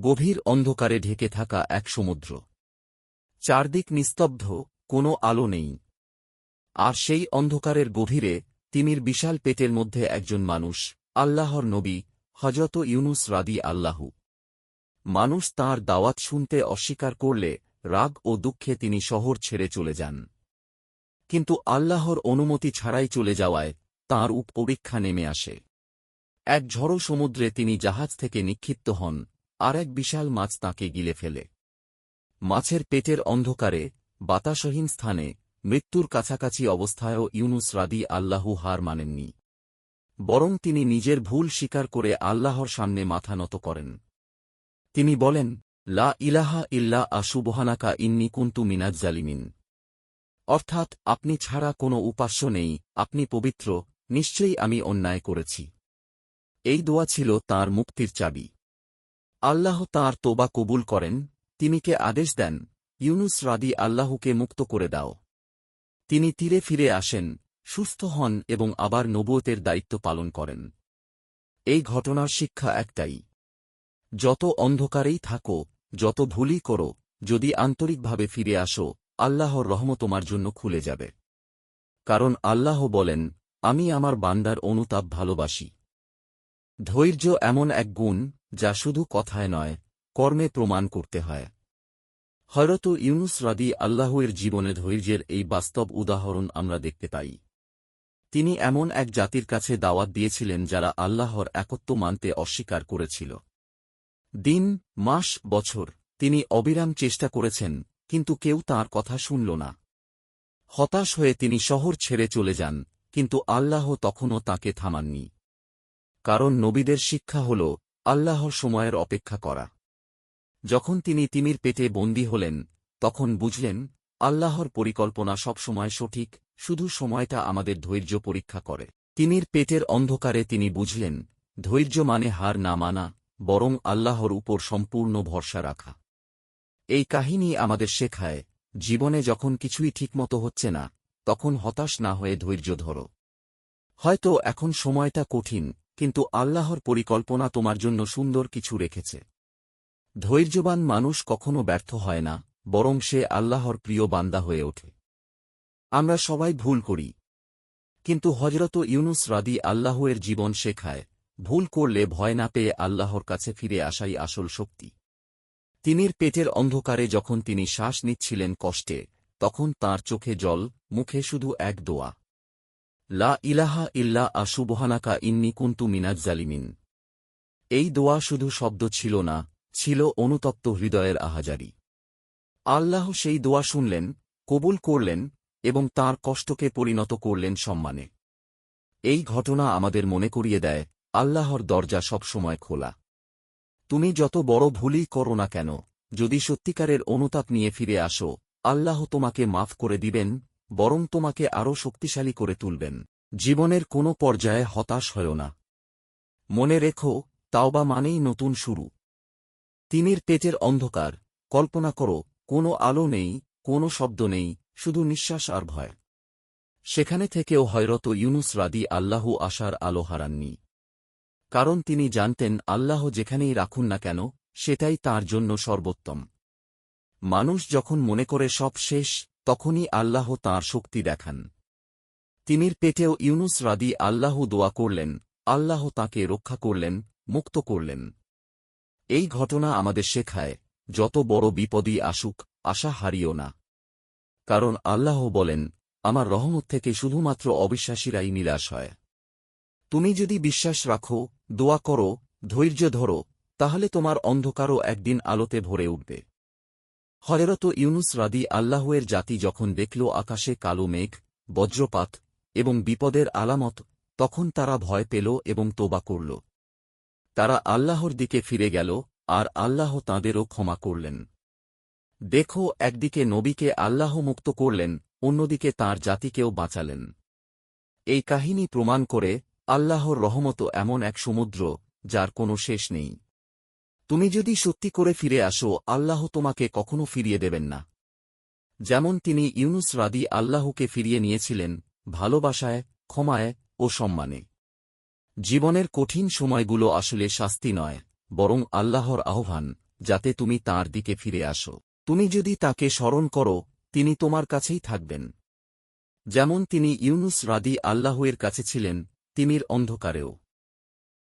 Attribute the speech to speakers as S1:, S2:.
S1: গভীর অন্ধকারে ঢেকে থাকা এক সমুদ্র। চারদিক নিস্তব্ধ, কোনো আলো নেই। আর সেই অন্ধকারের গভীরে তিমির বিশাল পেটের মধ্যে একজন মানুষ, আল্লাহর নবী হজরত ইউনুস রাদি আল্লাহু। মানুষ তাঁর দাওয়াত শুনতে অস্বীকার করলে রাগ ও দুঃখে তিনি শহর ছেড়ে চলে যান। কিন্তু আল্লাহর অনুমতি ছাড়াই চলে যাওয়ায় তাঁর উপ নেমে আসে। এক ঝড়ো সমুদ্রে তিনি জাহাজ থেকে নিক্ষিপ্ত হন। আর এক বিশাল মাছ তাঁকে গিলে ফেলে। মাছের পেটের অন্ধকারে, বাতাসহীন স্থানে, মৃত্যুর কাছাকাছি অবস্থায়ও ইউনুস রাদি আল্লাহু হার মানেননি। বরং তিনি নিজের ভুল স্বীকার করে আল্লাহর সামনে মাথা নত করেন। তিনি বলেন, লা ইলাহা ইল্লা আশুবহানাকা ইন্নি কুন্তু মিনাজ জালিমিন। অর্থাৎ, আপনি ছাড়া কোনো উপাস্য নেই, আপনি পবিত্র, নিশ্চয়ই আমি অন্যায় করেছি। এই দোয়া ছিল তার মুক্তির চাবি। আল্লাহ তাঁর তোবা কবুল করেন তিনিকে আদেশ দেন, ইউনুস রাদি আল্লাহকে মুক্ত করে দাও। তিনি তীরে ফিরে আসেন, সুস্থ হন এবং আবার নবুয়তের দায়িত্ব পালন করেন। এই ঘটনার শিক্ষা একটাই। যত অন্ধকারেই থাকো, যত ভুলই করো, যদি আন্তরিকভাবে ফিরে আসো, আল্লাহর রহম তোমার জন্য খুলে যাবে। কারণ আল্লাহ বলেন, আমি আমার বান্দার অনুতাপ ভালোবাসি। ধৈর্য এমন এক গুণ যা শুধু কথায় নয়, কর্মে প্রমাণ করতে হয়। হয়রত ইউনুস রাদি আল্লাহের জীবনে ধৈর্যের এই বাস্তব উদাহরণ আমরা দেখতে পাই। তিনি এমন এক জাতির কাছে দাওয়াত দিয়েছিলেন যারা আল্লাহর একত্ব মানতে অস্বীকার করেছিল। দিন, মাস, বছর, তিনি অবিরাম চেষ্টা করেছেন, কিন্তু কেউ তার কথা শুনল না। হতাশ হয়ে তিনি শহর ছেড়ে চলে যান, কিন্তু আল্লাহ তখনও তাকে থামাননি। কারণ নবীদের শিক্ষা হল আল্লাহর সময়ের অপেক্ষা করা। যখন তিনি তিমির পেটে বন্দী হলেন, তখন বুঝলেন, আল্লাহর পরিকল্পনা সবসময় সঠিক, শুধু সময়টা আমাদের ধৈর্য পরীক্ষা করে। তিমির পেটের অন্ধকারে তিনি বুঝলেন, ধৈর্য মানে হার না মানা, বরং আল্লাহর উপর সম্পূর্ণ ভরসা রাখা। এই কাহিনী আমাদের শেখায়, জীবনে যখন কিছুই ঠিকমতো হচ্ছে না, তখন হতাশ না হয়ে ধৈর্য ধরো। হয়তো এখন সময়টা কঠিন কিন্তু আল্লাহর পরিকল্পনা তোমার জন্য সুন্দর কিছু রেখেছে। ধৈর্যবান মানুষ কখনো ব্যর্থ হয় না, বরং সে আল্লাহর প্রিয় বান্দা হয়ে ওঠে। আমরা সবাই ভুল করি। কিন্তু হজরত ইউনুস রাদি আল্লাহের জীবন শেখায়, ভুল করলে ভয় না পেয়ে আল্লাহর কাছে ফিরে আসাই আসল শক্তি। তিনির পেটের অন্ধকারে যখন তিনি শ্বাস নিচ্ছিলেন কষ্টে, তখন তার চোখে জল, মুখে শুধু এক দোয়া। লা ইলাহা ইল্লা আশুবহানাকা ইন্নি কুন্তু মিনাজ জালিমিন। এই দোয়া শুধু শব্দ ছিল না, ছিল অনুতপ্ত হৃদয়ের আহাজারি। আল্লাহ সেই দোয়া শুনলেন, কবুল করলেন এবং তার কষ্টকে পরিণত করলেন সম্মানে। এই ঘটনা আমাদের মনে করিয়ে দেয়, আল্লাহর দরজা সবসময় খোলা। তুমি যত বড় ভুলই করো না কেন, যদি সত্যিকারের অনুতাপ নিয়ে ফিরে আসো, আল্লাহ তোমাকে মাফ করে দিবেন বরং তোমাকে আরও শক্তিশালী করে তুলবেন। জীবনের কোনো পর্যায়ে হতাশ হয় না। মনে রেখো, তাওবা মানেই নতুন শুরু। তিনির পেটের অন্ধকার। কল্পনা করো, কোনো আলো নেই, কোনো শব্দ নেই, শুধু নিঃশ্বাস আর ভয়। সেখানে থেকেও হয়রত ইউনুস রাদি আল্লাহু আশার আলো হারাননি। কারণ তিনি জানতেন, আল্লাহ যেখানেই রাখুন না কেন, সেটাই তার জন্য সর্বোত্তম। মানুষ যখন মনে করে সব শেষ তখনই আল্লাহ তাঁর শক্তি দেখান। তিনির পেটেও ইউনুস রাদি আল্লাহ দোয়া করলেন, আল্লাহ তাকে রক্ষা করলেন, মুক্ত করলেন। এই ঘটনা আমাদের শেখায়, যত বড় বিপদই আসুক, আশা হারিও না। কারণ আল্লাহ বলেন, আমার রহমত থেকে শুধুমাত্র অবিশ্বাসীরাই নিরাশ হয়। তুমি যদি বিশ্বাস রাখো, দোয়া করো, ধৈর্য ধরো, তাহলে তোমার অন্ধকারও একদিন আলোতে ভরে উঠবে। হরেরত ইউনুস রাদি আল্লাহের জাতি যখন দেখল আকাশে কালো মেঘ, বজ্রপাত এবং বিপদের আলামত, তখন তারা ভয় পেল এবং তোবা করল। তারা আল্লাহর দিকে ফিরে গেল, আর আল্লাহ তাঁদেরও ক্ষমা করলেন। দেখো, একদিকে নবীকে আল্লাহ মুক্ত করলেন, অন্যদিকে তার জাতিকেও বাঁচালেন। এই কাহিনী প্রমাণ করে আল্লাহর রহমত এমন এক সমুদ্র, যার কোনো শেষ নেই। তুমি যদি সত্যি করে ফিরে আসো, আল্লাহ তোমাকে কখনো ফিরিয়ে দেবেন না। যেমন তিনি ইউনুস রাদি আল্লাহকে ফিরিয়ে নিয়েছিলেন, ভালোবাসায়, ক্ষমায় ও সম্মানে। জীবনের কঠিন সময়গুলো আসলে শাস্তি নয়, বরং আল্লাহর আহ্বান, যাতে তুমি তার দিকে ফিরে আসো। তুমি যদি তাকে স্মরণ করো, তিনি তোমার কাছেই থাকবেন। যেমন তিনি ইউনুস রাদি আল্লাহয়ের কাছে ছিলেন, তিমির অন্ধকারেও।